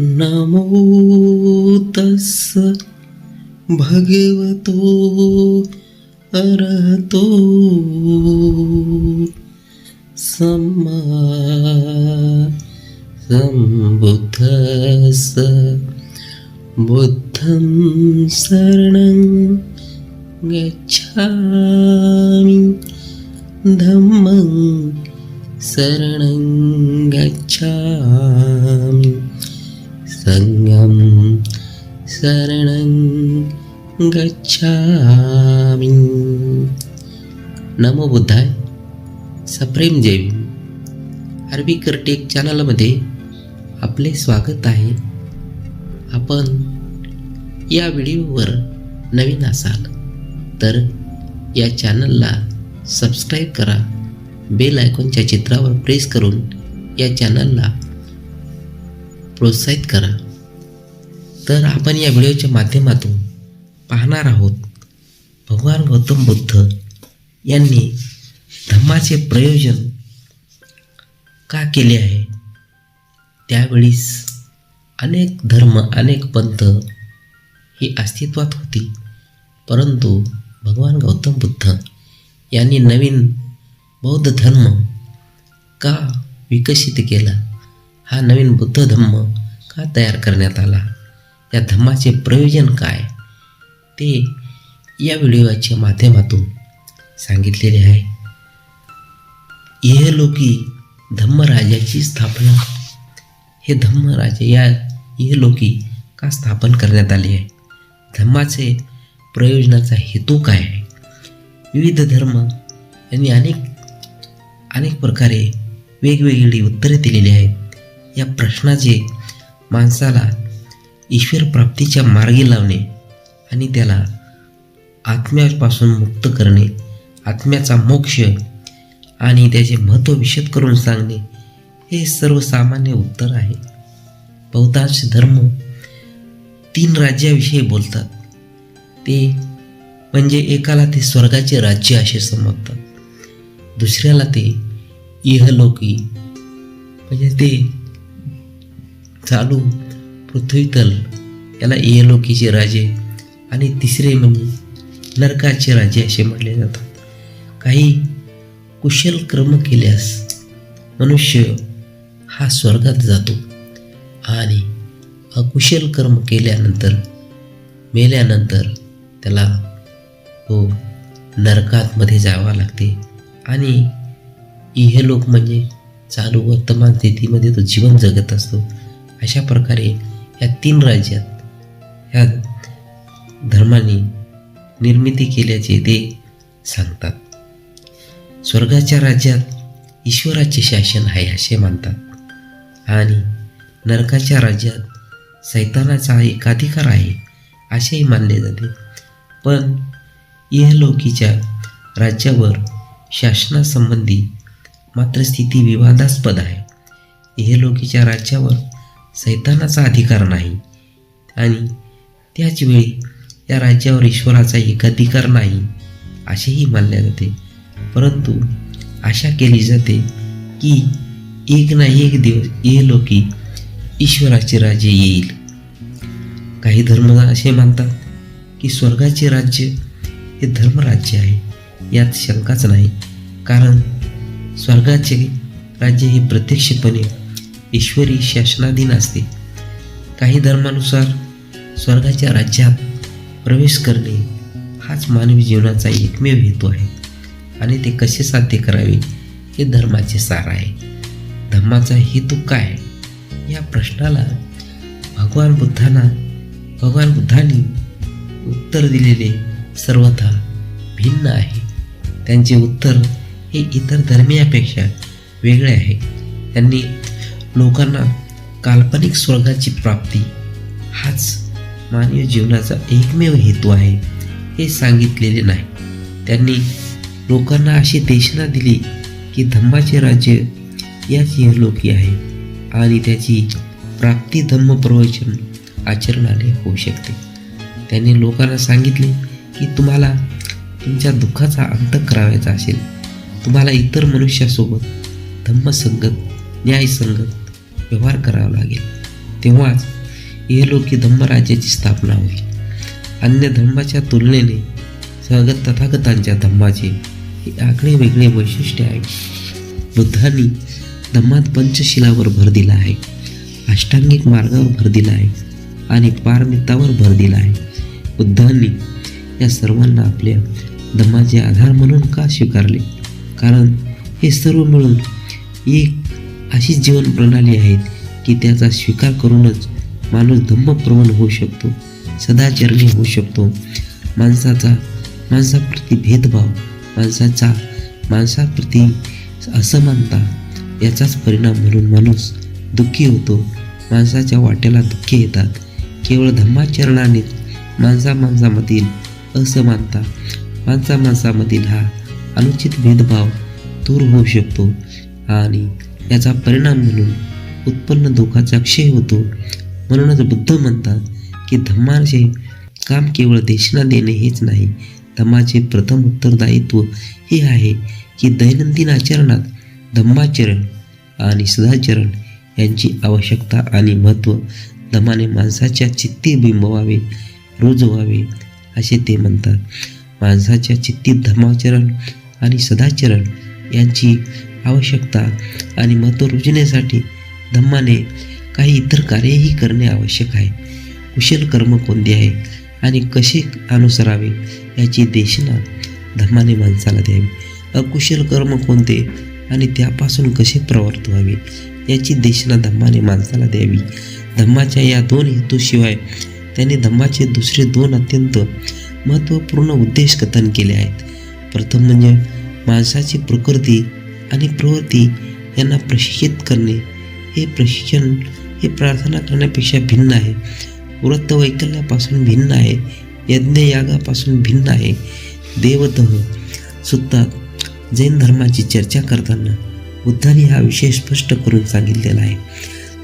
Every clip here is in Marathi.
नमो तस् भगवतो अरहतो सम्मा सम्बुद्धस्स बुद्धं शरणं गच्छामि। धम्मं शरणं गच्छामि। संगम शरणं गच्छामि। नमो बुद्धाय सप्रेम जय भीम अरबी करटेक चॅनलमध्ये आपले स्वागत आहे. आपण या व्हिडिओवर नवीन असाल तर या चॅनलला सबस्क्राईब करा. बेल आयकॉनच्या चित्रावर प्रेस करून या चॅनलला प्रोत्साहित करा. तर आपण या व्हिडिओच्या माध्यमातून पाहणार आहोत भगवान गौतम बुद्ध यांनी धम्माचे प्रयोजन का केले आहे? त्यावेळीस अनेक धर्म अनेक पंथ ही अस्तित्वात होती. परंतु भगवान गौतम बुद्ध यांनी नवीन बौद्ध धर्म का विकसित केला? हा नवीन बुद्ध धम्म का तयार करण्यात आला? या धम्माचे प्रयोजन काय? ते या व्हिडिओच्या माध्यमातून सांगितलेले आहे. इहलोकी धम्मराजाची स्थापना. हे धम्मराजे या इहलोकी का स्थापन करण्यात आले आहे? धम्माचे प्रयोजनाचा हेतू काय आहे? विविध धर्म यांनी अनेक अनेक प्रकारे वेगवेगळी उत्तरे दिलेली आहेत. या प्रश्नाचे माणसाला ईश्वर प्राप्तीच्या मार्गी लावणे आणि त्याला आत्म्यापासून मुक्त करणे आत्म्याचा मोक्ष आणि त्याचे महत्त्व विशद करून सांगणे हे सर्वसामान्य उत्तर आहे. बहुतांश धर्म तीन राज्याविषयी बोलतात. ते म्हणजे एकाला ते स्वर्गाचे राज्य असे समजतात. दुसऱ्याला ते इहलोकी म्हणजे ते चालू पृथ्वीतल याला इहलोकीचे राजे आणि तिसरे म्हणजे नरकाचे राजे असे म्हटले जातात. काही कुशल कर्म केल्यास मनुष्य हा स्वर्गात जातो आणि अकुशल कर्म केल्यानंतर मेल्यानंतर त्याला तो नरकातमध्ये जावा लागते आणि इहलोक म्हणजे चालू वर्तमान स्थितीमध्ये तो जीवन जगत असतो. अशा प्रकारे या तीन राज्यात ह्या धर्माने निर्मिती केल्याचे ते सांगतात. स्वर्गाच्या राज्यात ईश्वराचे शासन आहे असे मानतात. आणि नरकाच्या राज्यात सैतानाचा एकाधिकार आहे असेही मानले जाते. पण इहलोकीच्या राज्यावर शासनासंबंधी मात्र स्थिती विवादास्पद आहे. इहलोकीच्या राज्यावर सैतानाचा अधिकार नाही. आणि त्याच वेळी या राज्यावर ईश्वराचा एक अधिकार नाही असेही मानले जाते. परंतु आशा केली जाते की एक ना एक दिवस ये लोकी ईश्वराचे राज्य येईल. काही धर्म असे मानतात की स्वर्गाचे राज्य हे धर्मराज्य आहे यात शंकाच नाही. कारण स्वर्गाचे राज्य हे प्रत्यक्षपणे ईश्वरी शासनाधीन असते. काही धर्मानुसार स्वर्गाच्या राज्यात प्रवेश करणे हाच मानवी जीवनाचा एकमेव हेतू आहे आणि ते कसे साध्य करावे हे धर्माचे सार आहे. धर्माचा हेतू काय? या प्रश्नाला भगवान बुद्धांना भगवान बुद्धांनी उत्तर दिलेले सर्वथा भिन्न आहे. त्यांचे उत्तर हे इतर धर्मीयापेक्षा वेगळे आहे. त्यांनी लोकांना काल्पनिक स्वर्गाची प्राप्ती हाच मानवी जीवनाचा एकमेव हेतू आहे हे सांगितलेले नाही. त्यांनी लोकांना अशी देशना दिली की धम्माचे राज्य याच लोकी आहे आणि त्याची प्राप्ती धम्म प्रवचन आचरणाने होऊ शकते. त्यांनी लोकांना सांगितले की तुम्हाला तुमच्या दुःखाचा अंत करावायचा असेल तुम्हाला इतर मनुष्यासोबत धम्मसंगत न्यायसंगत व्यवहार करावा लागेल. तेव्हाच येलोकी धम्मराज्याची स्थापना होईल. अन्य धर्माच्या तुलनेने स्वागत तथागतांच्या धम्माचे हे आगळे वेगळे वैशिष्ट्य आहे. बुद्धांनी धम्मात पंचशिलावर भर दिला आहे. अष्टांगिक मार्गावर भर दिला आहे आणि पारमितावर भर दिला आहे. बुद्धांनी या सर्वांना आपल्या धम्माचे आधार म्हणून का स्वीकारले? कारण हे सर्व मिळून एक अशी जीवन प्रणाली आहे की त्याचा स्वीकार करूनच माणूस धम्मप्रवण होऊ शकतो सदाचरणी होऊ शकतो. माणसाचा माणसाप्रती भेदभाव माणसाचा माणसाप्रती असमानता याचाच परिणाम म्हणून माणूस दुःखी होतो. माणसाच्या वाट्याला दुःखी येतात. केवळ धम्माचरणानेच माणसा माणसामधील असमानता माणसा माणसामधील हा अनुचित भेदभाव दूर होऊ शकतो. आणि याचा परिणाम म्हणून उत्पन्न धोकाचा क्षय होतो. म्हणूनच बुद्ध म्हणतात की धम्माचे काम केवळ देशना देणे हेच नाही. धम्माचे प्रथम उत्तरदायित्व हे आहे की दैनंदिन आचरणात धम्माचरण आणि सदाचरण यांची आवश्यकता आणि महत्त्व धमाने माणसाच्या चित्ती बिंबवावे रुजवावे असे ते म्हणतात. माणसाच्या चित्तीत धर्माचरण आणि सदाचरण यांची आवश्यकता आणि महत्त्व रुजण्यासाठी धम्माने काही इतर कार्यही करणे आवश्यक आहे. कुशल कर्म कोणते आहे आणि कसे अनुसरावे याची देशना धम्माने माणसाला द्यावी. अकुशल कर्म कोणते आणि त्यापासून कसे प्रवर्त व्हावे याची देशना धम्माने माणसाला द्यावी. धम्माच्या या दोन हेतूशिवाय त्याने धम्माचे दुसरे दोन अत्यंत महत्त्वपूर्ण उद्देश कथन केले आहेत. प्रथम म्हणजे माणसाची प्रकृती आणि प्रवृत्ती यांना प्रशिक्षित करणे. हे प्रशिक्षण हे प्रार्थना करण्यापेक्षा भिन्न आहे. वृत्त वैकल्यापासून भिन्न आहे. यज्ञयागापासून भिन्न आहे. देवतह सुद्धा जैन धर्माची चर्चा करताना बुद्धांनी हा विषय स्पष्ट करून सांगितलेला आहे.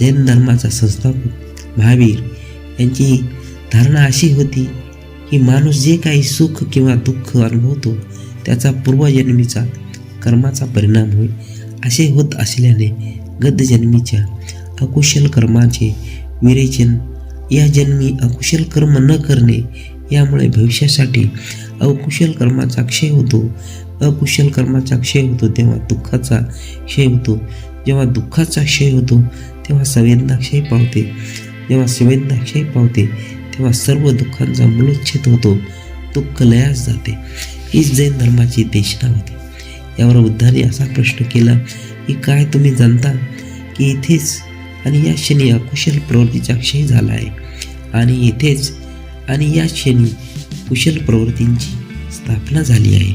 जैन धर्माचा संस्थापक महावीर यांची धारणा अशी होती की माणूस जे काही सुख किंवा दुःख अनुभवतो त्याचा पूर्वजन्मीचा कर्माचा परिणाम होईल असे होत असल्याने गतजन्मीच्या अकुशल कर्माचे विरेचन या जन्मी अकुशल कर्म न करणे यामुळे भविष्यासाठी अकुशल कर्माचा क्षय होतो. अकुशल कर्माचा क्षय होतो तेव्हा दुःखाचा क्षय होतो. जेव्हा दुःखाचा क्षय होतो तेव्हा संवेदना क्षय पावते. जेव्हा संवेदना क्षय पावते तेव्हा सर्व दुःखांचा मूलोच्छेद होतो. दुःख लयास जाते. हीच जैन धर्माची देशना होती यावर बुद्धाने असा प्रश्न केला की काय तुम्ही जाणता की इथेच आणि या क्षणी अकुशल प्रवृत्तीचा क्षय झाला आहे. आणि इथेच आणि या क्षणी कुशल प्रवृत्तींची स्थापना झाली आहे.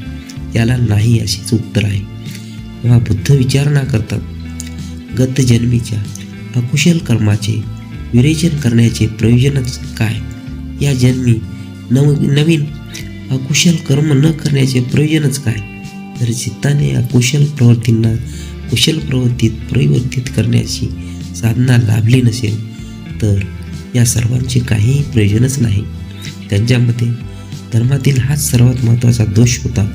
याला नाही अशीच उत्तर आहे. तेव्हा बुद्ध विचारणा करतात. गत जन्मीच्या अकुशल कर्माचे विरेचन करण्याचे प्रयोजनच काय? या जन्मी नव नवीन अकुशल कर्म न करण्याचे प्रयोजनच काय? जर चित्ताने अकुशल प्रवृत्तींना कुशल प्रवृत्तीत परिवर्तित करण्याची साधना लाभली नसेल तर या सर्वांचे काहीही प्रयोजनच नाही. त्यांच्यामध्ये धर्मातील हाच सर्वात महत्त्वाचा दोष होता.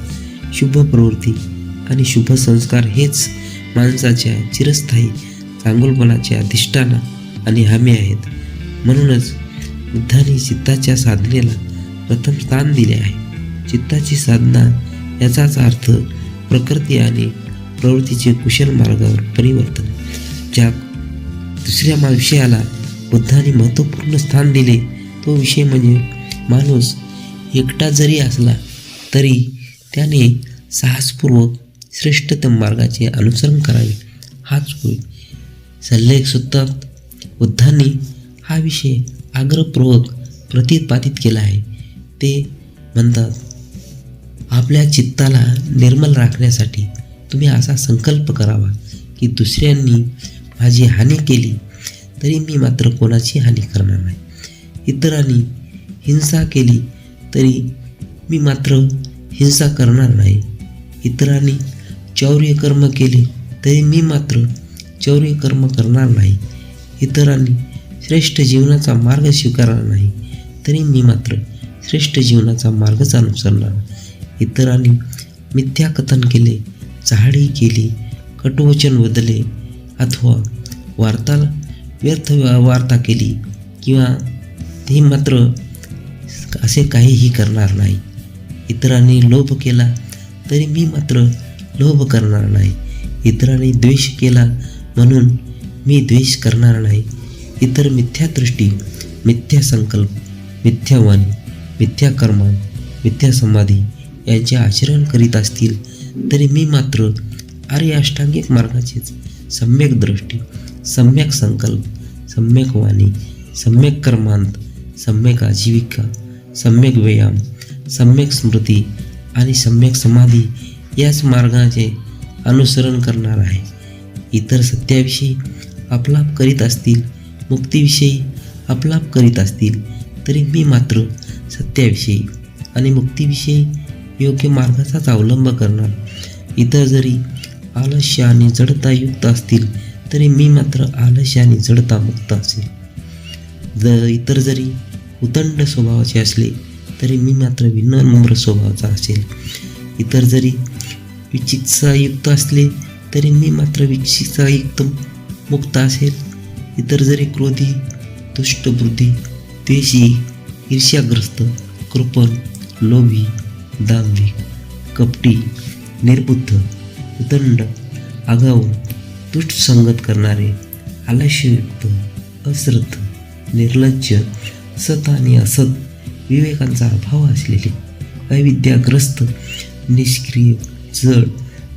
शुभ प्रवृत्ती आणि शुभ संस्कार हेच माणसाच्या चिरस्थायी चांगुलपणाच्या अधिष्ठाना आणि हमी आहेत. म्हणूनच बुद्धाने चित्ताच्या साधनेला प्रथम स्थान दिले आहे. चित्ताची साधना याचाच अर्थ प्रकृती आणि प्रवृत्तीचे कुशल मार्गावर परिवर्तन ज्या दुसऱ्या मा- विषयाला बुद्धाने महत्त्वपूर्ण स्थान दिले तो विषय म्हणजे माणूस एकटा जरी असला तरी त्याने साहसपूर्वक श्रेष्ठतम मार्गाचे अनुसरण करावे. हाच होय. सल्लेख सुद्धात बुद्धांनी हा विषय आग्रहपूर्वक प्रतिपादित केला आहे. ते म्हणतात आपल्या चित्ताला निर्मल राखण्यासाठी तुम्ही असा संकल्प करावा की दुसऱ्यांनी माझी हानी केली तरी मी मात्र कोणाची हानी करणार नाही. इतरांनी हिंसा केली तरी मी मात्र हिंसा करणार नाही. इतरांनी चौर्य कर्म केले तरी मी मात्र चौर्य कर्म करणार नाही. इतरांनी श्रेष्ठ जीवनाचा मार्ग स्वीकारणार नाही तरी मी मात्र श्रेष्ठ जीवनाचा मार्गच अनुसरणार इतरांनी मिथ्याकथन केले चहाडी केली कटुवचन बदले अथवा वार्ताला व्यर्थ वार्ता केली किंवा ते मात्र असे काहीही करणार नाही. इतरांनी लोभ केला तरी मी मात्र लोभ करणार नाही. इतरांनी द्वेष केला म्हणून मी द्वेष करणार नाही. इतर मिथ्या दृष्टी मिथ्या संकल्प मिथ्यावाणी मिथ्या कर्म मिथ्या समाधी यांचे आचरण करीत असतील तरी मी मात्र आर्य अष्टांगिक मार्गाचेच सम्यक दृष्टी सम्यक संकल्प सम्यक वाणी सम्यक कर्मांत सम्यक आजीविका सम्यक व्यायाम सम्यक स्मृती आणि सम्यक समाधी याच मार्गाचे अनुसरण करणार आहे. इतर सत्याविषयी आपलाप करीत असतील मुक्तीविषयी आपलाप करीत असतील तरी मी मात्र सत्याविषयी आणि मुक्तीविषयी योग्य मार्गाचाच अवलंब करणार. इतर जरी आलस्य आणि जडता युक्त असतील तरी मी मात्र आलस्य आणि जडता मुक्त असेल. जर इतर जरी उदंड स्वभावाचे असले तरी मी मात्र विनम्र स्वभावाचा असेल. इतर जरी विचित्सायुक्त असले तरी मी मात्र विचित्सायुक्त मुक्त असेल. इतर जरी क्रोधी दुष्टबुद्धी द्वेषी ईर्ष्याग्रस्त कृपण लोभी दांभिक कपटी निर्बुद्ध उदंड आगाऊ दुष्ट संगत करणारे आलस्ययुक्त अश्रद्ध निर्लज्ज सत आणि असत विवेकांचा अभाव असलेले अविद्याग्रस्त निष्क्रिय जड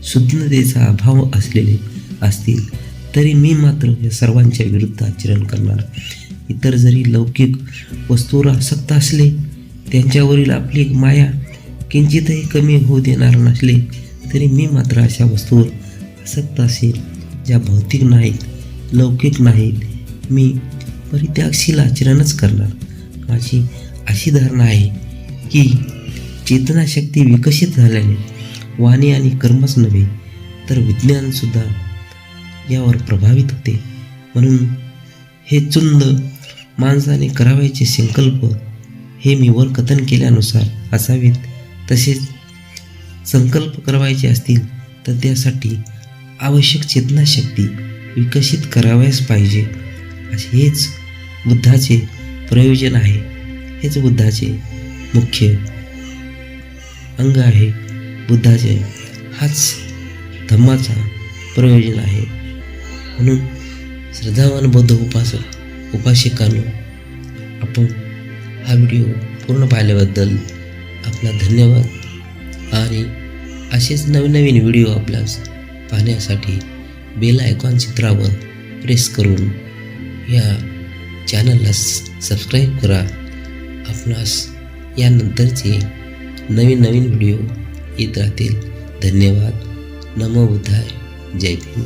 शुद्धतेचा अभाव असलेले असतील तरी मी मात्र या सर्वांच्या विरुद्ध आचरण करणार. इतर जरी लौकिक वस्तूवर आसक्त असले त्यांच्यावरील आपली माया किंचितही कमी होऊ देणार नसले तरी मी मात्र अशा वस्तूवर आसक्त असेल ज्या भौतिक नाहीत लौकिक नाहीत. मी परित्यागशील आचरणच करणार. माझी अशी धारणा आहे की चेतनाशक्ती विकसित झाल्याने वाणी आणि कर्मच नव्हे तर विज्ञानसुद्धा यावर प्रभावित होते. म्हणून हे चुंद माणसाने करावयाचे संकल्प हे मी वर कथन केल्यानुसार असावेत. तसेच संकल्प करावायचे असतील तर त्यासाठी आवश्यक चेतनाशक्ती विकसित करावयास पाहिजे. असे हेच बुद्धाचे प्रयोजन आहे. हेच बुद्धाचे मुख्य अंग आहे. बुद्धाचे हाच धम्माचा प्रयोजन आहे. म्हणून श्रद्धावान बौद्ध उपासक उपासिकांनो आपण हा व्हिडिओ पूर्ण पाहिल्याबद्दल आपला धन्यवाद. आणि असेच नवीन नवीन व्हिडिओ आपल्यास पाहण्यासाठी बेल आयकॉन चित्रावर प्रेस करून या चॅनलला सबस्क्राईब करा. आपणास यानंतरचे नवीन नवीन व्हिडिओ येत राहतील. धन्यवाद. नमो बुद्धाय. जय भीम.